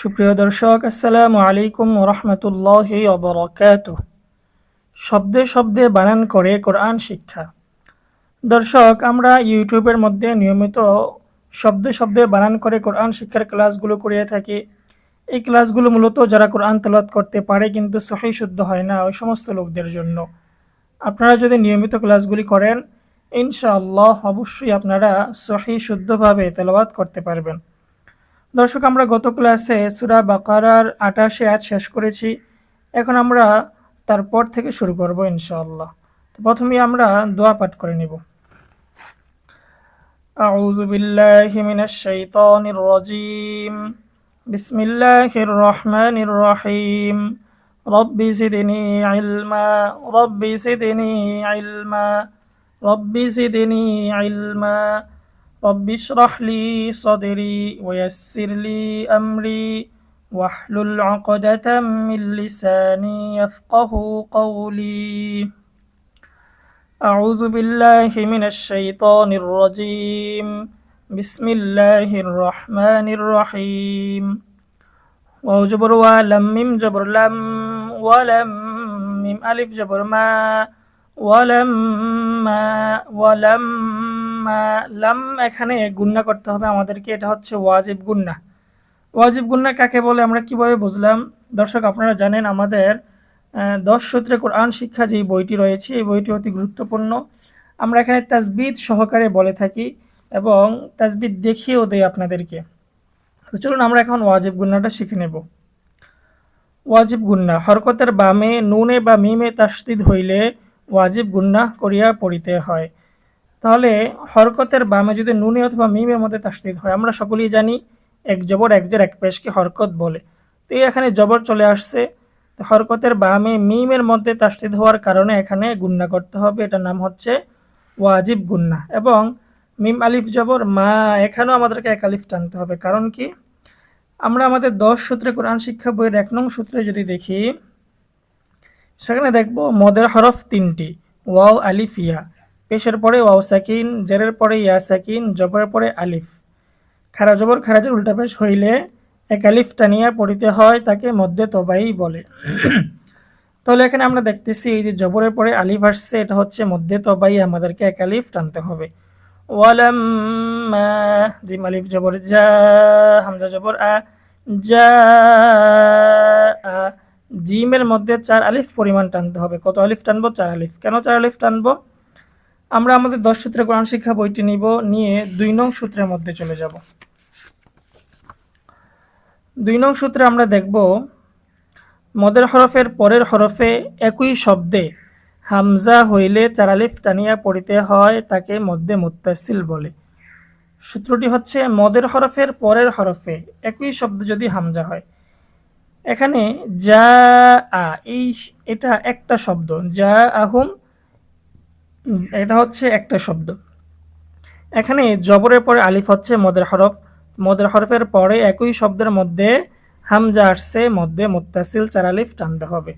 সুপ্রিয় দর্শক, আসসালামু আলাইকুম রহমতুল্লাহ অবরকাত শব্দে শব্দে বানান করে কোরআন শিক্ষা। দর্শক, আমরা ইউটিউবের মধ্যে নিয়মিত শব্দে শব্দে বানান করে কোরআন শিক্ষার ক্লাসগুলো করিয়ে থাকি। এই ক্লাসগুলো মূলত যারা কোরআন তেলাত করতে পারে কিন্তু সহি শুদ্ধ হয় না ওই সমস্ত লোকদের জন্য। আপনারা যদি নিয়মিত ক্লাসগুলি করেন, ইনশাআল্লাহ অবশ্যই আপনারা সহি শুদ্ধভাবে তেলাওয়াত করতে পারবেন। দর্শক আমরা গত ক্লাসে সুরা বাকারার আটাশে আজ শেষ করেছি এখন আমরা তারপর থেকে শুরু করব ইনশাআল্লাহ তো প্রথমেই আমরা দোয়া পাঠ করে নিব أعوذ بالله من الشيطان الرجيم بسم الله الرحمن الرحيم رب زدني علما رب زدني علما رب زدني علما رب اشرح لي صدري ويسر لي أمري واحلل عقدة من لساني يفقه قولي. أعوذ بالله من الشيطان الرجيم. بسم الله الرحمن الرحيم. واو جبر ولم ميم جبر لم ولم ميم ألف جبر ما ولم ما ولم লাম এখানে গুন্না করতে হবে আমাদেরকে, এটা হচ্ছে ওয়াজিব গুন্না। ওয়াজিব গুন্না কাকে বলে আমরা কীভাবে বুঝলাম? দর্শক, আপনারা জানেন আমাদের দশ সূত্রে কোরআন শিক্ষা যেই বইটি রয়েছে, এই বইটি অতি গুরুত্বপূর্ণ। আমরা এখানে তাজবিদ সহকারে বলে থাকি এবং তাজবিদ দেখিয়েও দেয় আপনাদেরকে। তো চলুন আমরা এখন ওয়াজিব গুন্নাটা শিখে নেব। ওয়াজিব গুন্না, হরকতের বামে, নুনে বা মিমে তাস্তিদ হইলে ওয়াজিব গুন্না করিয়া পড়িতে হয়। তাহলে হরকতের বামে যদি নুনে অথবা মিমের মধ্যে তাস্তিদ হয়, আমরা সকলেই জানি এক জবর এক জের এক পেশকে হরকত বলে। তো এখানে জবর চলে আসছে। হরকতের বামে মিমের মধ্যে তাস্তিদ হওয়ার কারণে এখানে গুন্না করতে হবে। এটার নাম হচ্ছে ওয়াজিব গুন্না। এবং মিম আলিফ জবর, মা, এখানেও আমাদেরকে এক আলিফ টানতে হবে। কারণ কি? আমরা আমাদের দশ সূত্রে কোরআন শিক্ষা বইয়ের এক নং সূত্রে যদি দেখি, সেখানে দেখব মদের হরফ তিনটি, ওয়াও, আলিফ, ইয়া। পেশের পরে ওয়াও, সাকিন, জেরের পরে ইয়া, সাকিন, জবরের পরে আলিফ। খারা জবর খারাজের উল্টা পেশ হইলে এক আলিফ টানিয়া পড়িতে হয় তাকে মধ্যে তবাই বলে। তাহলে এখানে আমরা দেখতেছি এই যে জবরের পরে আলিফ আসছে, এটা হচ্ছে মধ্যে তবাই, আমাদেরকে এক আলিফ টানতে হবে। ওয়ালাম জিম আলিফ জবর, যা, হামজা জবর, আ, যা জিমের মধ্যে চার আলিফ পরিমাণ টানতে হবে। কত আলিফ টানবো? চার আলিফ। কেন চার আলিফ টানবো? আমরা আমাদের দশ সূত্রে কোরআন শিক্ষা বইটি নিব, নিয়ে দুই নং সূত্রের মধ্যে চলে যাব। দুই নং সূত্রে আমরা দেখব, মদের হরফের পরের হরফে একই শব্দে হামজা হইলে চারালিফ টানিয়া পড়িতে হয়, তাকে মধ্যে মুত্তাসিল বলে। সূত্রটি হচ্ছে, মদের হরফের পরের হরফে একই শব্দ যদি হামজা হয়। এখানে যা আ, এই এটা একটা শব্দ। যা আহুম এটা হচ্ছে একটা শব্দ। এখানে জবরের পরে আলিফ হচ্ছে মদের হরফ। মদের হরফের পরে একই শব্দের মধ্যে হামজা আসছে, মধ্যে মোত্তাসিল চার আলিফ টানতে হবে।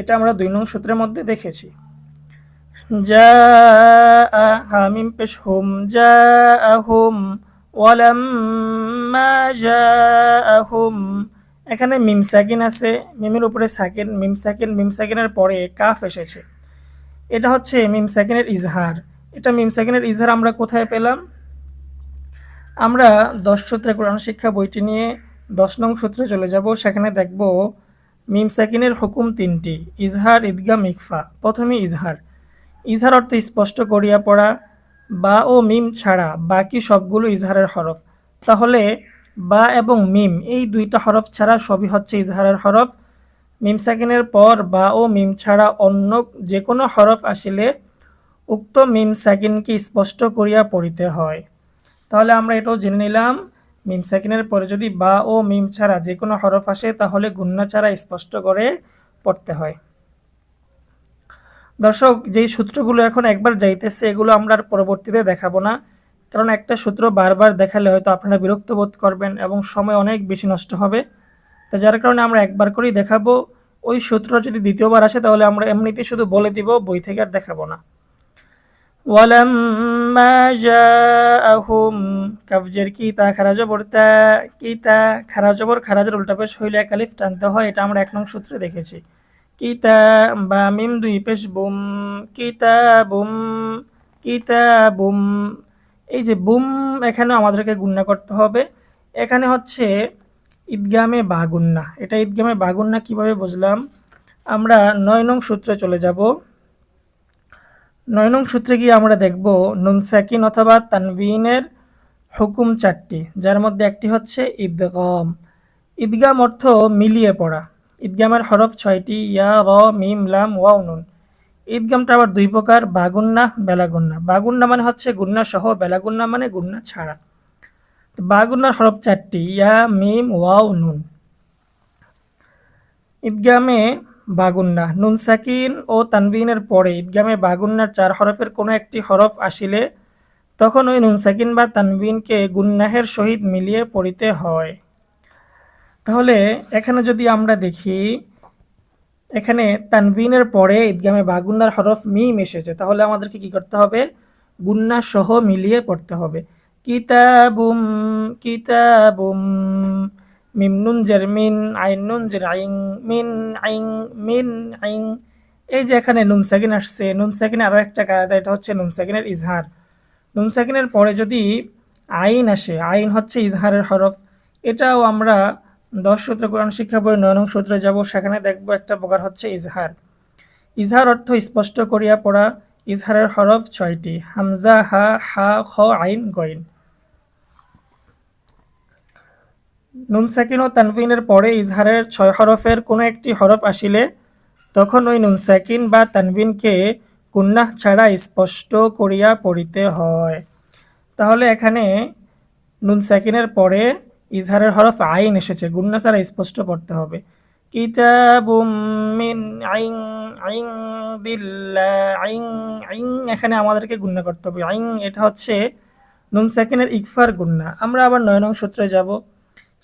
এটা আমরা দুই নং সূত্রের মধ্যে দেখেছি। যা হামিম পেশ এখানে মিম সাকিন আছে, মিমের উপরে সাকিন, মিম সাকিন, মিম সাকিনের পরে কাফ এসেছে। এটা হচ্ছে মিম সেকেন্ডের ইজহার। এটা মিম সেকেন্ডের ইজহার আমরা কোথায় পেলাম? আমরা দশ সূত্রে কোরআন শিক্ষা বইটি নিয়ে দশ নং সূত্রে চলে যাব। সেখানে দেখব মিম সেকেন্ডের হুকুম তিনটি, ইজহার, ঈদগা, মিকফা। প্রথমে ইজহার। ইজহার অর্থ স্পষ্ট করিয়া পড়া, বা ও মিম ছাড়া বাকি সবগুলো ইজহারের হরফ। তাহলে বা এবং মিম এই দুইটা হরফ ছাড়া সবই হচ্ছে ইজহারের হরফ। মিম সাকিনের পর বা ও মিম ছাড়া অন্য যে কোনো হরফ আসিলে উক্ত মিম সাকিনকে স্পষ্ট করিয়া পড়িতে হয়। তাহলে আমরা এটাও জেনে নিলাম, মিম সাকিনের পরে যদি বা ও মিম ছাড়া যে কোনো হরফ আসে তাহলে গুন্না ছাড়া স্পষ্ট করে পড়তে হয়। দর্শক, যেই সূত্রগুলো এখন একবার যাইতেছে, এগুলো আমরা আর পরবর্তীতে দেখাবো না। কারণ একটা সূত্র বারবার দেখালে হয়তো আপনারা বিরক্ত বোধ করবেন এবং সময় অনেক বেশি নষ্ট হবে। তো যার কারণে আমরা একবার করেই দেখাবো। ওই সূত্র যদি দ্বিতীয়বার আসে, তাহলে আমরা এমনিতেই শুধু বলে দিব, বই থেকে আর দেখাবো না। ওয়ালাম্মা কাবজের কি তা কি তা হইলে টানতে হয়, এটা আমরা এক নং সূত্রে দেখেছি। কিতা বা মিম দুই বুম, কিতা বুম এই যে বুম এখানে আমাদেরকে গুণনা করতে হবে। এখানে হচ্ছে ঈদগামে বাগুন্না। এটা ঈদগামে বাগুন্না কীভাবে বুঝলাম? আমরা নয় নং সূত্রে চলে যাব। নয় নং সূত্রে গিয়ে আমরা দেখব নুন সাকিন অথবা তানবিনের হুকুম চারটি, যার মধ্যে একটি হচ্ছে ঈদগম। ঈদগাম অর্থ মিলিয়ে পড়া। ঈদগামের হরফ ছয়টি, ইয়া, র, মিম, লাম, ওয়াও, নুন। ঈদগামটা আবার দুই প্রকার, বাগুন্না, বেলাগুন্না। বাগুন্না মানে হচ্ছে গুন্না সহ বেলাগুন্না মানে গুন্না ছাড়া। তো বাগুন্নার হরফ চারটি, ইয়া, মিম, ওয়াও, নুন। ঈদগামে বাগুন্না, নুন সাকিন ও তানবিনের পরে ঈদগামে বাগুন্নার চার হরফের কোনো একটি হরফ আসিলে তখন ওই নুন সাকিন বা তানবিনকে গুন্নাহের সহিত মিলিয়ে পড়িতে হয়। তাহলে এখানে যদি আমরা দেখি, এখানে তানবিনের পরে ঈদগামে বাগুন্নার হরফ মিম এসেছে, তাহলে আমাদেরকে কি করতে হবে? গুন্না সহ মিলিয়ে পড়তে হবে। কিতাবুম কিতাবুম, মিম নুন জের মিন, আইন নুন জের আইং, মিন আইং মিন আইং। এই যে এখানে নুন সাকিন আসছে, নুন সাকিনের আরও একটা কায়দা, এটা হচ্ছে নুন সাকিনের ইজহার। নুন সাকিনের পরে যদি আইন আসে, আইন হচ্ছে ইজহারের হরফ, এটাও আমরা দশ সূত্র কোরআন শিক্ষা বই নয় নং সূত্রে যাব, সেখানে দেখব একটা প্রকার হচ্ছে ইজহার। ইজহার অর্থ স্পষ্ট করিয়া পড়া, ইজহারের হরফ ছয়টি, হামজা, হা হা, খ, আইন, গইন। নুন সাকিন ও তানবিনের পরে ইজহারের ছয় হরফের কোনো একটি হরফ আসিলে, তখন ওই নুন সাকিন বা তানবিনকে কুন্নাহ ছাড়া স্পষ্ট করিয়া পড়িতে হয়। তাহলে এখানে নুন সাকিনের পরে ইজহারের হরফ আইন এসেছে, গুন্না ছাড়া স্পষ্ট পড়তে হবে। মিন আইং আইং দিল্লা আইং আইং এখানে আমাদেরকে গুন্না করতে হবে। আইং এটা হচ্ছে নুন সাকিনের ইকফার গুন্না। আমরা আবার নয় নং সূত্রে যাব।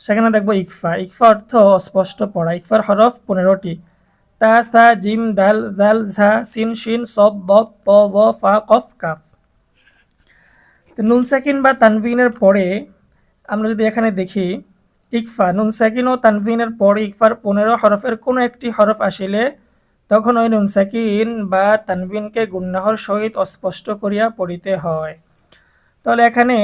সেখানে দেখব ইকফা। ইকফা অর্থ অস্পষ্ট পড়া। ইকফার হরফ পনেরোটি। তা, সা, জিম, দাল দাল ঝা, সিন, শিন, সদ দ ত, জ, ফা, কফ, কাফ। নুন, সাকিন বা তানবিনের পরে আমরা যদি এখানে দেখি, ইকফা, নুন, সাকিন ও তানবিনের পরে ইকফার পনেরো হরফের কোনো একটি হরফ আসিলে তখন ওই নুন, সাকিন বা তানবিনকে গুন্নাহর সহিত অস্পষ্ট করিয়া পড়িতে হয়। তাহলে এখানে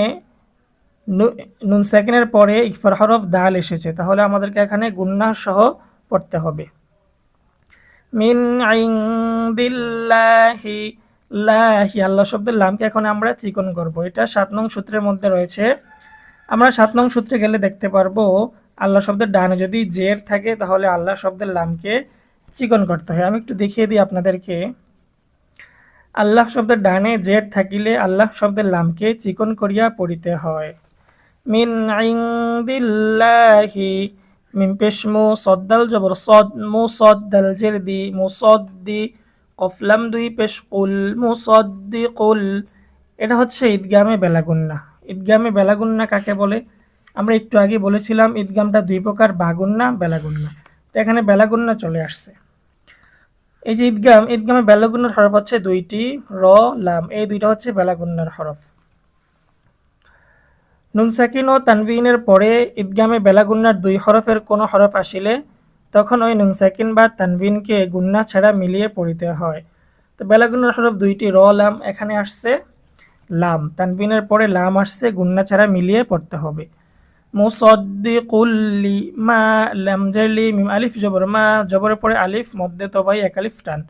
নুন সেকেন্ডের পরে ইকফার হরফ দাল এসেছে, তাহলে আমাদেরকে এখানে গুন্না সহ পড়তে হবে। মিন লাহি, আল্লাহ শব্দের লামকে এখন আমরা চিকন করব। এটা সাত নং সূত্রের মধ্যে রয়েছে। আমরা সাত নং সূত্রে গেলে দেখতে পারব, আল্লাহ শব্দের ডানে যদি জের থাকে, তাহলে আল্লাহ শব্দের লামকে চিকন করতে হয়। আমি একটু দেখিয়ে দিই আপনাদেরকে। আল্লাহ শব্দের ডানে জের থাকিলে আল্লাহ শব্দের লামকে চিকন করিয়া পড়িতে হয়। মিন ইংদিল্লাহি মিন পেশ মু সদ্দাল জবর সদ মু সদ্দাল জের দি মু সদ্দি, কফলাম দুই পেশ কুল মু সদ্দি কুল। এটা হচ্ছে ঈদগামে বেলাগুন্না। ঈদগামে বেলাগুন্না কাকে বলে? আমরা একটু আগে বলেছিলাম ঈদগামটা দুই প্রকার, বাগুন্না, বেলাগুন্না। তো এখানে বেলাগুন্না চলে আসছে। এই যে ঈদগাম, ঈদগামে বেলাগুন্নার হরফ হচ্ছে দুইটি, র, লাম। এই দুইটা হচ্ছে বেলাগুন্নার হরফ। নুন সাকিন ও তানবিনের পরে ঈদগামে বেলাগুন্নার দুই হরফের কোনো হরফ আসিলে তখন ওই নুন সাকিন বা তানবিনকে গুন্না ছাড়া মিলিয়ে পড়িতে হয়। তো বেলাগুন্নার হরফ দুইটি র, লাম এখানে আসছে। লাম, তানবিনের পরে লাম আসছে, গুন্না ছাড়া মিলিয়ে পড়তে হবে। মুসদ্দিকুল্লি মা লাম জারলি মিম আলিফ জবর মা, জবরের পরে আলিফ মধ্যে তবাই এক আলিফ টান।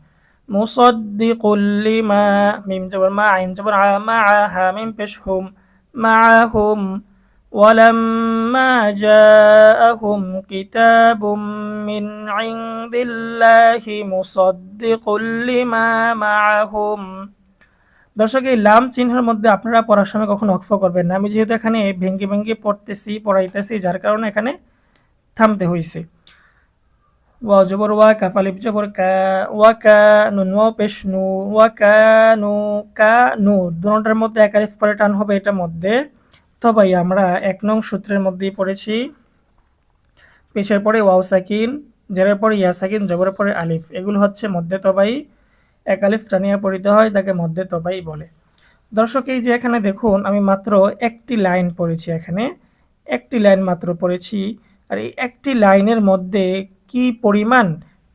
মুসদ্দিকুল্লি মা মিম জবর মা, আইন জবর আ মা হা মিম পেশ হুম। معهم ولما جاءهم كتاب من عند الله مصدق لما معهم দর্শক এই লাম চিহ্নের মধ্যে আপনারা পড়ার সময় কখনো অক্ষ করবেন না আমি যেহেতু এখানে ভেঙ্গে ভেঙ্গে পড়তেছি পড়াইতেছি যার কারণে এখানে থামতে হয়েছে ওয়া জবর ওয়া কাফালিপ জবর কা ওয়া কা নুন ওয়া পেশ নু ওয়া কা নু কা নু দুটার মধ্যে এক আলিফ পরে টান হবে এটার মধ্যে। তবাই আমরা এক নং সূত্রের মধ্যেই পড়েছি। পেশের পরে ওয়াও সাকিন, জেরের পরে ইয়া সাকিন, জবরের পরে আলিফ। এগুলো হচ্ছে মধ্যে তবাই এক আলিফ টানিয়া পড়িতে হয়, তাকে মধ্যে তবাই বলে। দর্শক, এই যে এখানে দেখুন, আমি মাত্র একটি লাইন পড়েছি এখানে। একটি লাইন মাত্র পড়েছি। আর এই একটি লাইনের মধ্যে কি পরিমাণ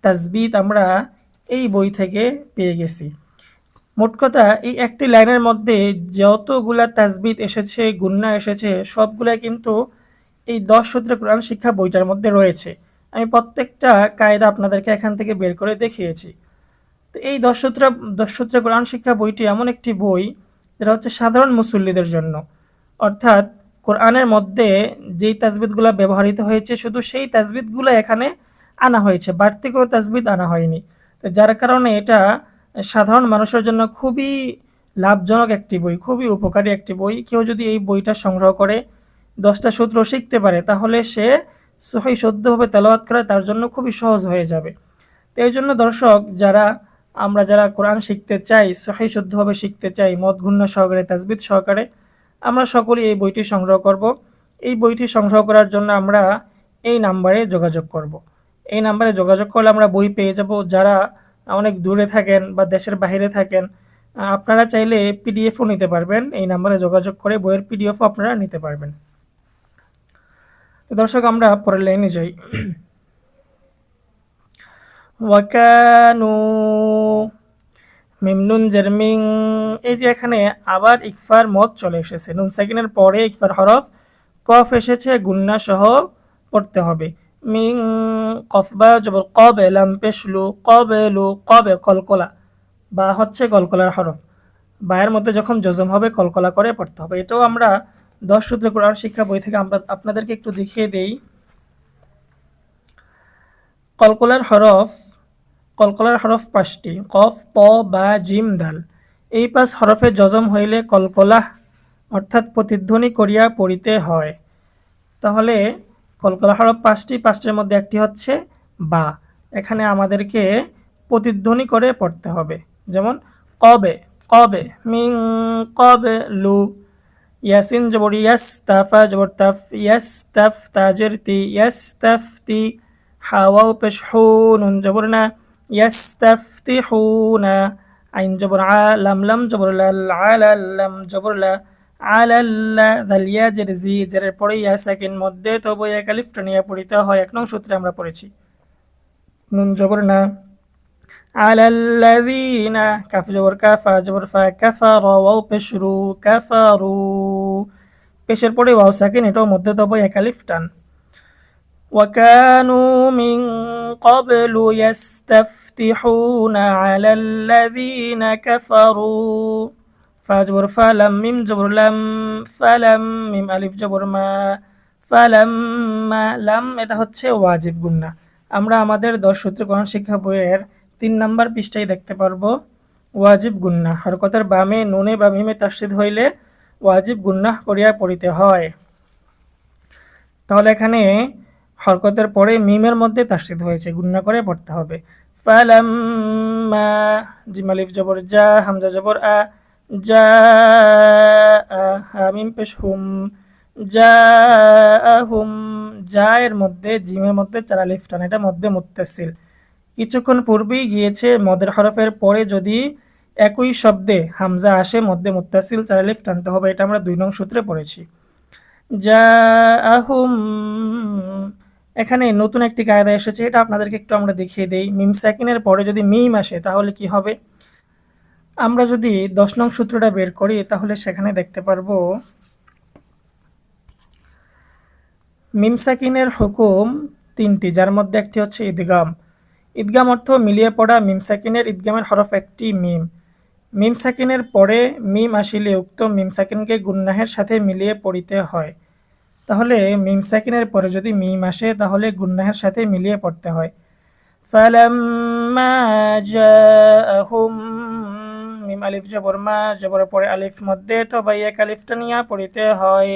তাজবিদ আমরা এই বই থেকে পেয়ে গেছি? মোট কথা, এই একটি লাইনের মধ্যে যতগুলা তাজবিদ এসেছে, গুন্না এসেছে, সবগুলা কিন্তু এই দশ সূত্রে কোরআন শিক্ষা বইটার মধ্যে রয়েছে। আমি প্রত্যেকটা কায়দা আপনাদেরকে এখান থেকে বের করে দেখিয়েছি। তো এই দশ সূত্র, দশ সূত্রে কোরআন শিক্ষা বইটি এমন একটি বই যেটা হচ্ছে সাধারণ মুসল্লিদের জন্য। অর্থাৎ কোরআনের মধ্যে যেই তাজবিদগুলো ব্যবহৃত হয়েছে, শুধু সেই তাজবিদগুলো এখানে আনা হয়েছে, বাড়তি কোনো তাজবিদ আনা হয়নি। তো যার কারণে এটা সাধারণ মানুষের জন্য খুবই লাভজনক একটি বই, খুবই উপকারী একটি বই। কেউ যদি এই বইটা সংগ্রহ করে দশটা সূত্র শিখতে পারে, তাহলে সে সহি শুদ্ধভাবে তেলাওয়াত করে তার জন্য খুবই সহজ হয়ে যাবে। তো এই জন্য দর্শক, যারা আমরা যারা কোরআন শিখতে চাই, সহি শুদ্ধভাবে শিখতে চাই মদ ঘূর্ণ সহকারে, তাজবিদ সহকারে, আমরা সকলেই এই বইটি সংগ্রহ করব। এই বইটি সংগ্রহ করার জন্য আমরা এই নাম্বারে যোগাযোগ করব। এই নাম্বারে যোগাযোগ করলে আমরা বই পেয়ে যাব। যারা অনেক দূরে থাকেন বা দেশের বাইরে থাকেন আপনারা চাইলে পিডিএফও নিতে পারবেন। এই নাম্বারে যোগাযোগ করে বইয়ের পিডিএফও আপনারা নিতে পারবেন। তো দর্শক, আমরা পরের লাইনে যাই। ওয়াকানু মিমনুন জার্মিং। এই যে এখানে আবার ইকফার মত চলে এসেছে। নুন সাকিনের পরে ইকফার হরফ কফ এসেছে, গুন্না সহ পড়তে হবে। মিং কফ কফবা জবর কবে লাম পেশলু কবে লু কবে কলকলা। বা হচ্ছে কলকলার হরফ। বায়ের মধ্যে যখন জজম হবে, কলকলা করে পড়তে হবে। এটাও আমরা দশ সূত্রে কোরআন শিক্ষা বই থেকে আমরা আপনাদেরকে একটু দেখিয়ে দেই। কলকলার হরফ কলকলার হরফ পাঁচটি। কফ, ত, বা, জিম, দাল। এই পাঁচ হরফে জজম হইলে কলকলাহ অর্থাৎ প্রতিধ্বনি করিয়া পড়িতে হয়। তাহলে কলকলা হরফ পাঁচটি, পাঁচটির মধ্যে একটি হচ্ছে বা। এখানে আমাদেরকে প্রতিধ্বনি করে পড়তে হবে। যেমন, কবে কবে, মিং, কবে, লু, ইয়াসিন জবর, ইয়াস, তাফা, জবর, তাফ, ইয়াস, তাফ, তাজের, তি, ইয়াস, তাফ, তি হাওয়াও পেশ, হু, নুন জবর, না, ইয়াস, তাফ, তি, হু, না, আইন জবর, আ, লাম লাম জবর লাল আলাল্লাম জবর, লা আলাল্লা দালিয়া জের জি জেরের পরে ইয়া সাকিন মধ্যে তবু এক আলিফ টানিয়া পড়িতে হয় এক নং সূত্রে আমরা পড়েছি নুন জবর না আলাল্লাযীনা কাফ জবর কাফা জবর ফা কাফারা ওয়াও পেশরু কাফারু পেশের পরে ওয়াও সাকিন এটাও মধ্যে তবু এক আলিফ টান وكانوا من قبل يستفتحون على الذين كفروا ফাজবর ফালাম মিম জবর লাম ফালাম মিম আলিফ জবর মা ফালাম মা লাম এটা হচ্ছে ওয়াজিব গুন্না আমরা আমাদের দশ সূত্র কোরআন শিক্ষা বইয়ের তিন নাম্বার পৃষ্ঠায় দেখতে পারব। ওয়াজিব গুন্না হরকতের বামে নুনে বা মিমে তাসিদ হইলে ওয়াজিব গুন্না করিয়া পড়িতে হয়। তাহলে এখানে হরকতের পরে মিমের মধ্যে তাসিদ হয়েছে গুন্না করে পড়তে হবে। ফালাম মা জিমালিফ জবর যা হামজা জবর আ পেশ হুম এর মধ্যে, জিমের মধ্যে চারা লিফটান এটা মধ্যে মুত্তাসিল। কিছুক্ষণ পূর্বেই গিয়েছে মদের হরফের পরে যদি একই শব্দে হামজা আসে, মধ্যে মুত্তাসিল চারা লিফ টানতে হবে এটা আমরা দুই নং সূত্রে পড়েছি। যা আহুম এখানে নতুন একটি কায়দা এসেছে, এটা আপনাদেরকে একটু আমরা দেখিয়ে দেই। মিম সেকেন্ডের পরে যদি মিম আসে, তাহলে কি হবে? আমরা যদি দশ নং সূত্রটা বের করি, তাহলে সেখানে দেখতে পারব মিমসাকিনের হুকুম তিনটি, যার মধ্যে একটি হচ্ছে ঈদগাম। ঈদগাম অর্থ মিলিয়ে পড়া মিমসাকিনের, ঈদগামের হরফ একটি মিম। মিমসাকিনের পরে মিম আসিলে উক্ত মিমসাকিনকে গুন্নাহের সাথে মিলিয়ে পড়িতে হয়। তাহলে মিমসাকিনের পরে যদি মিম আসে, তাহলে গুন্নাহের সাথে মিলিয়ে পড়তে হয়। ফালাম্মা জাআহুম মিম আলিফ জবর মা জবরের পরে আলিফ মধ্যে তো ভাই এক আলিফটা নিয়ে পড়িতে হয়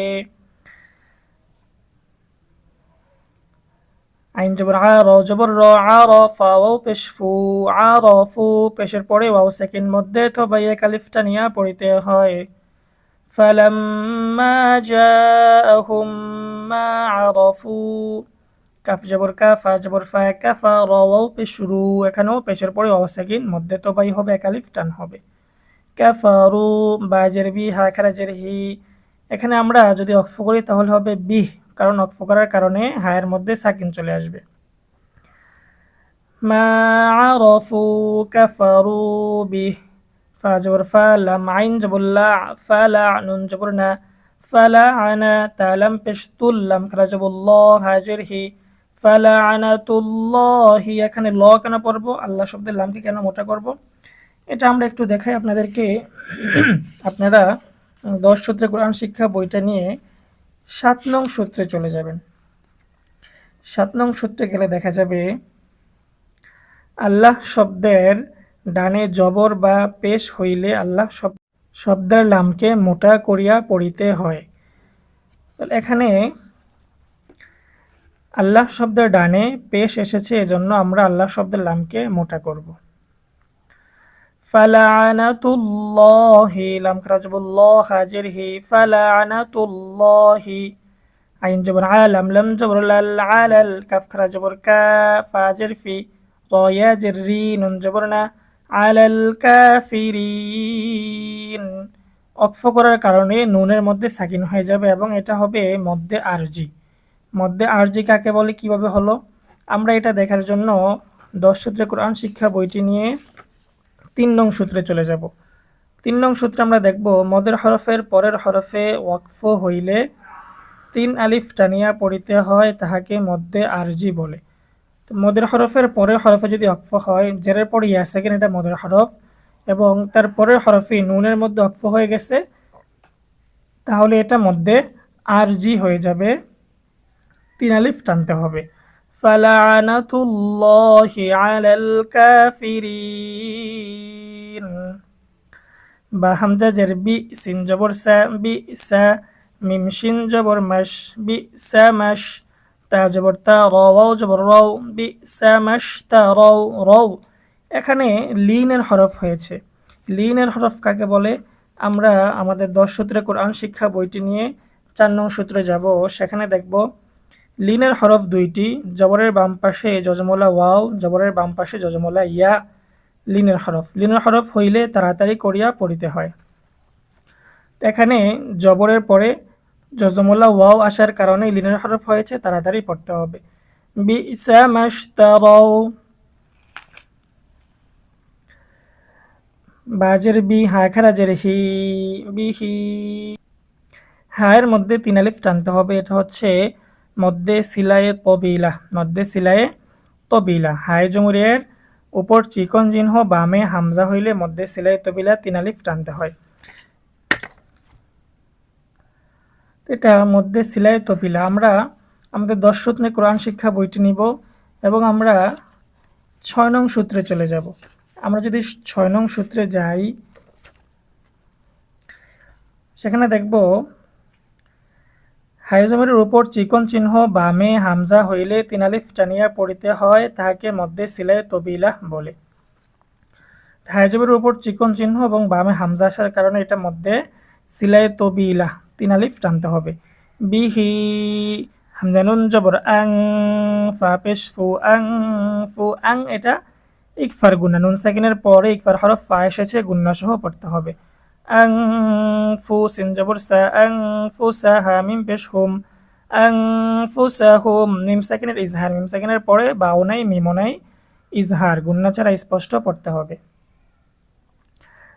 আইন জবর আর জবর র আর ফাও পেশ ফু আর ফু পেশের পরে ওয়াও সেকেন্ড মধ্যে তো ভাই এক আলিফটা নিয়ে পড়িতে হয় فلما جاءهم ما عرفوا কাফ জবর কাফা জবর ফা কাফা র ওয়াও পেশ রু এখানেও পেশের পরে ওয়াও সেকেন্ড মধ্যে তো ভাই হবে এক আলিফ টান হবে কাফারু, বাজের বি হা খারাজের হি। এখানে আমরা যদি অক্ফ করি তাহলে হবে বিহ, কারণ অক্ফ করার কারণে হায়ের মধ্যে সাকিন চলে আসবে। মা আরফু কাফারু বিহ, ফা জবর ফা লাম আইন জবর লা, ফা লা নুন জবর না ফালা আনা তালাম পেশতুল লাম খারা জবর ল হাজির হি ফালা আনা তুল্লাহি এখানে ল কেন পড়ব? আল্লাহ শব্দের লামকে কেন মোটা করব? এটা আমরা একটু দেখাই আপনাদেরকে। আপনারা দশ সূত্রে কোরআন শিক্ষা বইটা নিয়ে সাত নং সূত্রে চলে যাবেন। সাত নং সূত্রে গেলে দেখা যাবে, আল্লাহ শব্দের ডানে জবর বা পেশ হইলে আল্লাহ শব, শব্দের লামকে মোটা করিয়া পড়িতে হয়। এখানে আল্লাহ শব্দের ডানে পেশ এসেছে, এজন্য আমরা আল্লাহ শব্দের লামকে মোটা করব। ফালানাতুল্লাহি, লাম আইন জবর লাম জবর লাল কাফ খারাজবর কা ফি নুন জবর না করার কারণে নুনের মধ্যে সাকিন হয়ে যাবে এবং এটা হবে মধ্যে আরজি। মধ্যে আরজি কাকে বলে, কীভাবে হলো? আমরা এটা দেখার জন্য দশ সূত্রে কোরআন শিক্ষা বইটি নিয়ে তিন নং সূত্রে চলে যাব। তিন নং সূত্রে আমরা দেখব, মদের হরফের পরের হরফে ওয়াকফ হইলে তিন আলিফ টানিয়া পড়িতে হয় তাহাকে মধ্যে আরজি বলে। মদের হরফের পরের হরফে যদি অক্ফ হয়, জেরের পরে ইয়া সেকেন্ড এটা মদের হরফ এবং তার পরের হরফে নুনের মধ্যে অক্ফ হয়ে গেছে, তাহলে এটা মধ্যে আরজি হয়ে যাবে, তিন আলিফ টানতে হবে। বা বি জবর বি জবর বি মাস তা জবর তা জবর রাও বি মাস তা রাও রাও এখানে লিনের হরফ হয়েছে। লিনের হরফ কাকে বলে? আমরা আমাদের দশ সূত্রে কোরআন শিক্ষা বইটি নিয়ে চার নং সূত্রে যাব। সেখানে দেখব লিনের হরফ দুইটি, জবরের বাম পাশে যজমলা ওয়াও, জবরের বাম পাশে যজমলা ইয়া, লিনের হরফ। লিনের হরফ হইলে তাড়াতাড়ি করিয়া পড়িতে হয়। এখানে জবরের পরে যজমলা ওয়াও আসার কারণে লিনের হরফ হয়েছে, তাড়াতাড়ি পড়তে হবে। বি বাজের বি, হা খারাজের হি বিহি হায়ের মধ্যে তিন আলিফ টানতে হবে, এটা হচ্ছে মধ্যে সিলায়ে তবিলা, মধ্যে সিলায়ে তবিলা। হায় জমুরিয়ার উপর চিকন চিহ্ন বামে হামজা হইলে মধ্যে সিলাই তবিলা তিন আলিফ টানতে হয়। এটা মধ্যে সিলাই তবিলা। আমরা, আমাদের দশ সূত্রে কোরআন শিক্ষা বইটি নিব এবং আমরা ছয় নং সূত্রে চলে যাব। আমরা যদি ছয় নং সূত্রে যাই, সেখানে দেখব হাইজমের উপর চিকন চিহ্ন বামে হামজা হইলে তিনালিফ টানিয়া পড়িতে হয়, তাহাকে মধ্যে সিলাই তবিলা বলে। হাইজমের উপর চিকন চিহ্ন এবং বামে হামজা আসার কারণে এটা মধ্যে সিলাই তবিলা তিনালিফ টানতে হবে। বিহি হামজানুন জবর আং ফা পেশ ফু আং ফু আং, এটা ইকফার গুন্না নুন সেকেন্ডের পরে ইকফার হরফ ফা এসেছে গুন্না সহ পড়তে হবে। আং ফু সিন জবর সা আং ফু সা হা মিম পেশ হুম আং ফু সা হুম নিম সেকেন্ডের ইজহার মিম সেকেন্ডের পরে বাও নাই মিমো নাই ইজহার গুন্না ছাড়া স্পষ্ট পড়তে হবে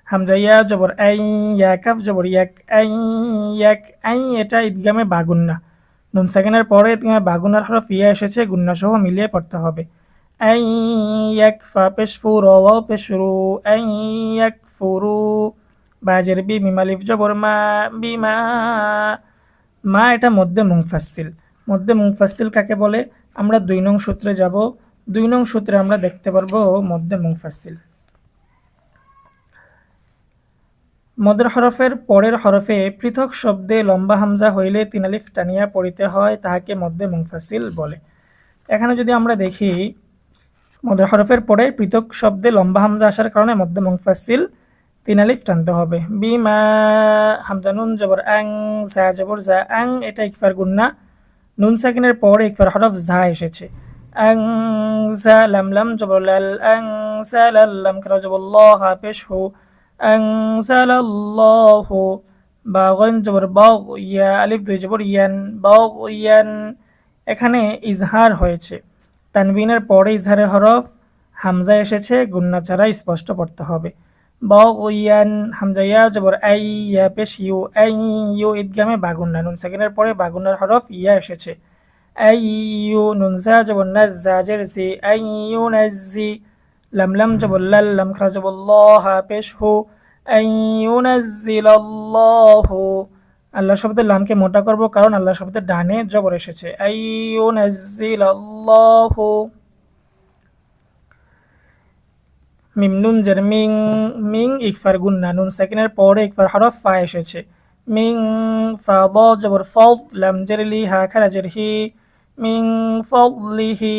হামজা ইয়া জবর আই ইয়া কাফ জবর ইয়াক আই ইয়াক আই এটা ঈদগামে বাগুন্না নুন সেকেন্ডের পরে ঈদগামে বাগুন্নার হরফ ইয়া এসেছে গুন্না সহ মিলিয়ে পড়তে হবে أن يكفى পেশফুর ওয়াও পেশরু أن يكفروا বাজের বি মিমালিফ জবর মা, বিমা। মা এটা মধ্যে মুংফাসিল মধ্যে মুংফাসিল কাকে বলে? আমরা দুই নং সূত্রে যাব। দুই নং সূত্রে আমরা দেখতে পারব মধ্যে মুংফাসিল মদের হরফের পরের হরফে পৃথক শব্দে লম্বা হামজা হইলে তিনালিফ টানিয়া পড়িতে হয়, তাহাকে মধ্যে মুংফাসিল বলে। এখানে যদি আমরা দেখি, মদের হরফের পরে পৃথক শব্দে লম্বা হামজা আসার কারণে মধ্যে মুংফাসিল তিন আলিফ টানতে হবে। বিমা হামজা নুন জবর আং, জা জবর জা আং, এটা ইকফার গুন্না নুন সাকিনের পরে ইকফার হরফ জা এসেছে। আং, জা, লাম লাম, জবর, লাল, আং সা লাল, লাম, করা, জবর, ল, হা, পেশ, হু। আনজালাল্লাহু বা গইন জবর বাগ ইয়া, আলিফ, দুই, জবর, ইয়ান বাগ ইয়ান। এখানে ইজহার হয়েছে। তানবিনের পরে ইজহারের হরফ হামজা এসেছে গুন্না ছাড়া স্পষ্ট পড়তে হবে। বাগ ইয়ান হামজা ইয়া জবর আই ইয়া পেশ ইউ আই ইউ ঈদগামে বাগুন্না নুন সেকেন্ডের পরে বাগুন্নার হরফ ইয়া এসেছে আই ইউ নুন জা জবর নাজ্জা জেরসি আই ইউ নাজ্জি লাম লাম জবর লাল লাম খরা জবর ল হা পেশ হু আই ইউ ইউনাজ্জিলাল্লাহু আল্লাহ শব্দের লামকে মোটা করব কারণ আল্লাহ শব্দের ডানে জবর এসেছে। আই ইউ ইউনাজ্জিলাল্লাহু মিম নুন মিং মিং ইকফার গুন্না, নুন সেকেন্ডের পরে ইকফার হরফ ফা এসেছে। মিং ফা দ জবর ফল, লাম জের লি হা খারা জের হি। মিং ফলিহি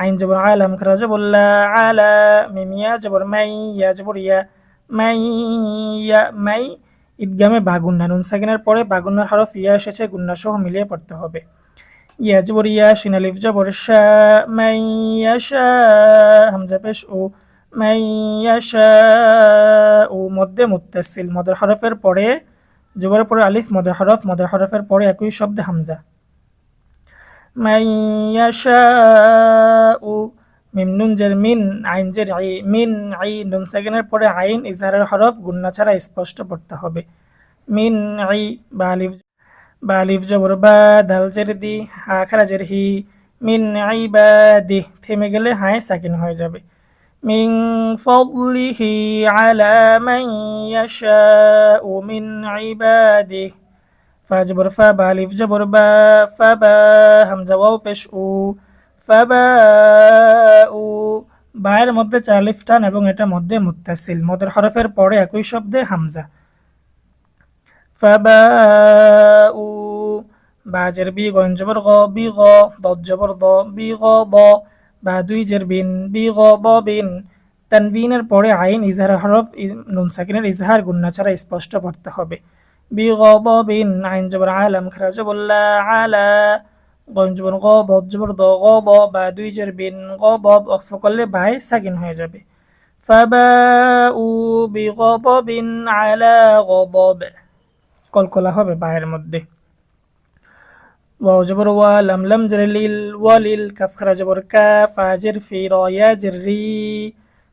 আইন জবর আলাম খারা জবর লা আলা মিম ইয়া জবর মাই, ইয়া জবর ইয়া মাই ইয়া মাই। ঈদগামে বাগুন্না নুন সেকেন্ডের পরে বাগুন্নার হরফ ইয়া এসেছে, গুন্না সহ মিলিয়ে পড়তে হবে। ইয়া জবর ইয়া শিনালিফ জবর শা, মাই ইয়াশা হামজা পেশ ও ও মধ্যে মুত্তাসিল, মদের হরফের পরে, জবরের পরে আলিফ, মদের হরফ, মদের হরফের পরে একই শব্দে হামজা। ও মিম জের মিন, আইন জের আই মিন আই নুন সেকেন্ডের পরে আইন, ইজহারের হরফ, গুন্না ছাড়া স্পষ্ট পড়তে হবে। মিন আই বা আলিফ বা আলিফ জবর, বা দাল জের দি, হা খারা জের হি, মিন আই বা দি, থেমে গেলে হায় সাকিন হয়ে যাবে। মান ইয়াশাউ মিন ইবাদিহি। ফা জবর ফা বা আলিফ জবর বা ফা বা হামজা ওয়াও পেশ উ ফাবাউ। বায়ের মধ্যে চার আলিফ টান এবং এটা মধ্যে মুত্তাসিল। মদের হরফের পরে একই শব্দে হামজা। ফাবাউ। বাজের বি গঞ্জবর গ বি গ দজ্জবর দ বি গ দ বা দুই জের বিন বি গ দ বিন তানবিনের পরে আইন ইজহার হরফ নুন সাকিনের ইজহার গুন্না ছাড়া স্পষ্ট পড়তে হবে। বি বিন আইন জবর আলাম খারাজবুল্লাহ আলা। গঞ্জবর গ দজ্জবর দ গ দ বা দুই জের বিন গ অক্ফ করলে বাই সাকিন হয়ে যাবে। ফাবাউ বিগদবিন আলা গদব। কলকলা হবে বায়ের মধ্যে। ওয়াও জবর ওয়া লাম লাম জের লিল ওয়ালিল কাফ খারা জবর কা ফাজের ফি র ইয়া জের রি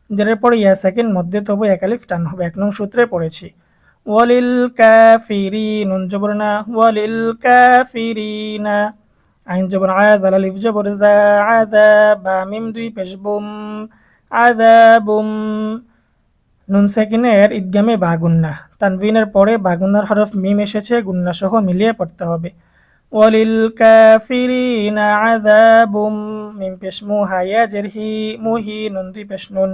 জেরের পরে ইয়া সেকেন্ড মধ্যে তবু একালিফ টান হবে, এক নং সূত্রে পড়েছি। ওয়ালিল কাফিরি নুন জবর না, ওয়ালিল কাফিরিনা। আইন জবর আয়াদ আলিফ জবর জা আদা বা মিম দুই পেশ বুম আদাবুম নুন সেকিনের ঈদগামে বাগুন্না। তানবিনের পরে বাগুন্নার হরফ মিম এসেছে গুন্না সহ মিলিয়ে পড়তে হবে। ওয়ালিল عذاب من মিম পেশ مهين দুই পেশ নুন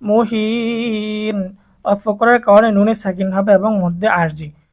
মুহিন অফ কারণে নুনে সাকিন হবে এবং মধ্যে আরজি।